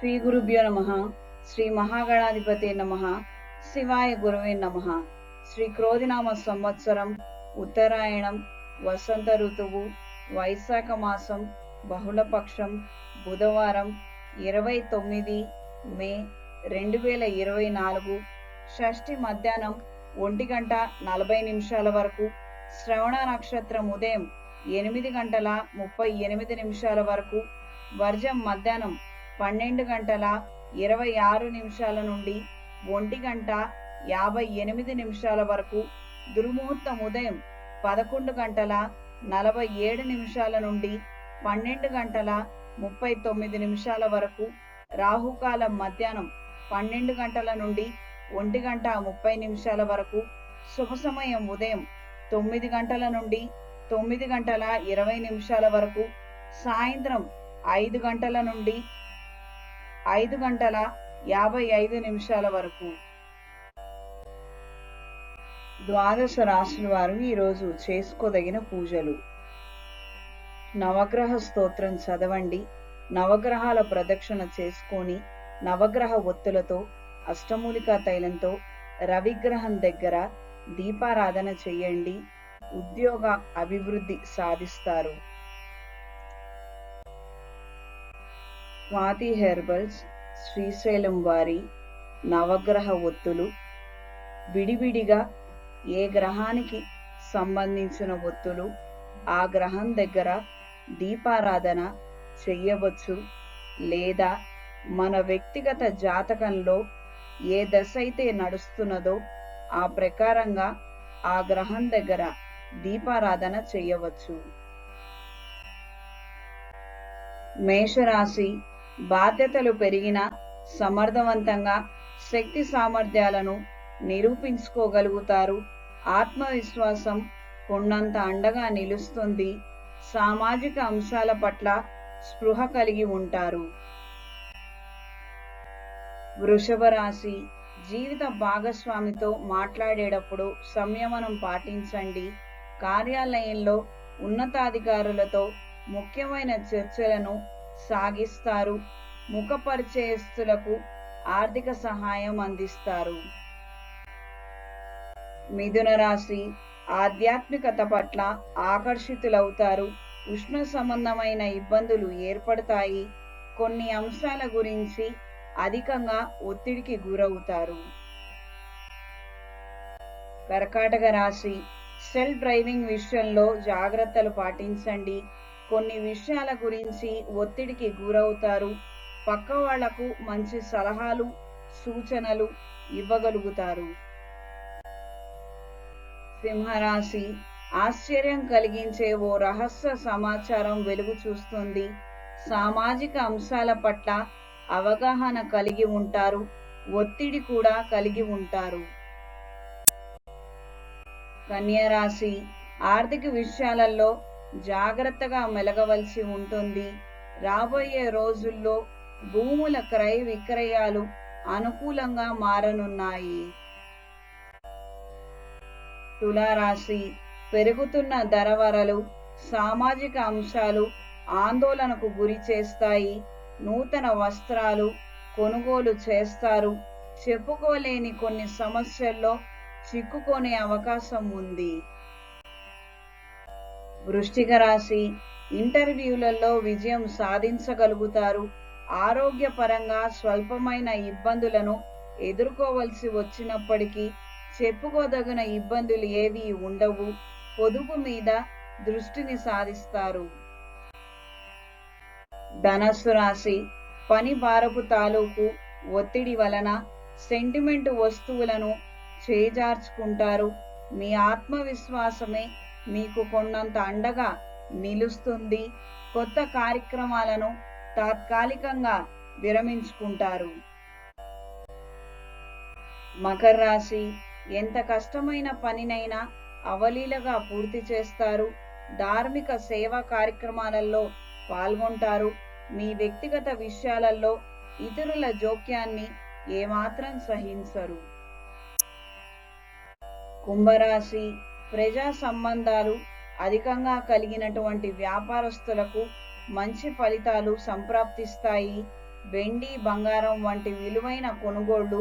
శ్రీ గురుభ్యో నమ. శ్రీ మహాగణాధిపతి నమ. శివాయ గురువే నమ. శ్రీ క్రోధినామ సంవత్సరం ఉత్తరాయణం వసంత ఋతువు వైశాఖ మాసం బహుళపక్షం బుధవారం ఇరవై తొమ్మిది మే రెండు వేల ఇరవై నాలుగు షష్ఠి మధ్యాహ్నం ఒంటి గంట నలభై నిమిషాల వరకు శ్రవణ నక్షత్రం ఉదయం ఎనిమిది గంటల ముప్పై ఎనిమిది నిమిషాల వరకు వర్జం మధ్యాహ్నం పన్నెండు గంటల ఇరవై ఆరు నిమిషాల నుండి ఒంటి గంట యాభై ఎనిమిది నిమిషాల వరకు దుర్ముహూర్తం ఉదయం పదకొండు గంటల నలభై ఏడు నిమిషాల నుండి పన్నెండు గంటల ముప్పై తొమ్మిది నిమిషాల వరకు రాహుకాలం మధ్యాహ్నం పన్నెండు గంటల నుండి ఒంటి గంట ముప్పై నిమిషాల వరకు శుభ సమయం ఉదయం తొమ్మిది గంటల నుండి తొమ్మిది గంటల ఇరవై నిమిషాల వరకు సాయంత్రం ఐదు గంటల నుండి ఐదు గంటల యాభై ఐదు నిమిషాల వరకు. ద్వాదశ రాశుల వారు ఈరోజు చేసుకోదగిన పూజలు. నవగ్రహ స్తోత్రం చదవండి. నవగ్రహాల ప్రదక్షిణ చేసుకొని నవగ్రహ ఒత్తులతో అష్టమూలికా తైలంతో రవిగ్రహం దగ్గర దీపారాధన చేయండి. ఉద్యోగ అభివృద్ధి సాధిస్తారు. స్వాతి హెర్బల్స్ శ్రీశైలం వారి నవగ్రహ ఒత్తులు విడివిడిగా ఏ గ్రహానికి సంబంధించిన ఒత్తులు ఆ గ్రహం దగ్గర దీపారాధన చెయ్యవచ్చు లేదా మన వ్యక్తిగత జాతకంలో ఏ దశ అయితే నడుస్తున్నదో ఆ ప్రకారంగా ఆ గ్రహం దగ్గర దీపారాధన చేయవచ్చు. మేషరాశి బాధ్యతలు పెరిగిన సమర్థవంతంగా శక్తి సామర్థ్యాలను నిరూపించుకోగలుగుతారు. ఆత్మవిశ్వాసం కొండంత అండగా నిలుస్తుంది. సామాజిక అంశాల పట్ల స్పృహ కలిగి ఉంటారు. వృషభ రాశి జీవిత భాగస్వామితో మాట్లాడేటప్పుడు సంయమనం పాటించండి. కార్యాలయంలో ఉన్నతాధికారులతో ముఖ్యమైన చర్చలను సాగిస్తారు. ముఖ పరిచయస్తులకు ఆర్థిక సహాయం అందిస్తారు. మిథున రాశి ఆధ్యాత్మికత పట్ల ఆకర్షితులవుతారు. ఉష్ణ సంబంధమైన ఇబ్బందులు ఏర్పడతాయి. కొన్ని అంశాల గురించి అధికంగా ఒత్తిడికి గురవుతారు. కర్కాటక రాశి సెల్ఫ్ డ్రైవింగ్ విషయంలో జాగ్రత్తలు పాటించండి. కొన్ని విషయాల గురించి ఒత్తిడికి గురవుతారు. పక్క వాళ్ళకు మంచి సలహాలు సూచనలు ఇవ్వగలుగుతారు. సింహరాశి ఆశ్చర్యం కలిగించే ఓ రహస్య సమాచారం వెలుగు చూస్తుంది. సామాజిక అంశాల పట్ల అవగాహన కలిగి ఉంటారు. ఒత్తిడి కూడా కలిగి ఉంటారు. కన్యరాశి ఆర్థిక విషయాలలో జాగ్రత్తగా మెలగవలసి ఉంటుంది. రాబోయే రోజుల్లో భూముల క్రయ విక్రయాలు అనుకూలంగా మారనున్నాయి. తులారాశి పెరుగుతున్న ధరవరలు సామాజిక అంశాలు ఆందోళనకు గురి చేస్తాయి. నూతన వస్త్రాలు కొనుగోలు చేస్తారు. చెప్పుకోలేని కొన్ని సమస్యల్లో చిక్కుకునే అవకాశం ఉంది. వృష్టిక రాశి ఇంటర్వ్యూలలో విజయం సాధించగలుగుతారు. ఆరోగ్యపరంగా స్వల్పమైన ఇబ్బందులను ఎదుర్కోవలసి వచ్చినప్పటికీ చెప్పుకోదగిన ఇబ్బందులు ఏవి ఉండవు. పొదుపు మీద దృష్టిని సాధిస్తారు. ధనస్సు రాశి పని భారపు తాలూకు ఒత్తిడి వలన సెంటిమెంట్ వస్తువులను చేజార్చుకుంటారు. మీ ఆత్మవిశ్వాసమే మీకు కొన్నంత అండగా నిలుస్తుంది. కొత్త కార్యక్రమాలను తాత్కాలికంగా విరమించుకుంటారు. మకర రాశి ఎంత కష్టమైన పనినైనా అవలీలగా పూర్తి చేస్తారు. ధార్మిక సేవా కార్యక్రమాలలో పాల్గొంటారు. మీ వ్యక్తిగత విషయాలలో ఇతరుల జోక్యాన్ని ఏమాత్రం సహించరు. కుంభరాశి ప్రజా సంబంధాలు అధికంగా కలిగినటువంటి వ్యాపారస్తులకు మంచి ఫలితాలు సంప్రాప్తిస్తాయి. వెండి బంగారం వంటి విలువైన కొనుగోళ్ళు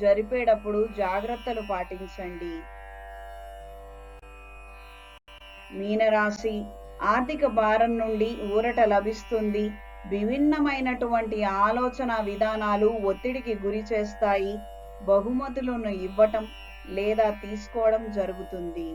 జరిపేటప్పుడు జాగ్రత్తలు పాటించండి. మీనరాశి ఆర్థిక భారం నుండి ఊరట లభిస్తుంది. విభిన్నమైనటువంటి ఆలోచన విధానాలు ఒత్తిడికి గురి చేస్తాయి. బహుమతులను ఇవ్వటం లేదా తీసుకోవడం జరుగుతుంది.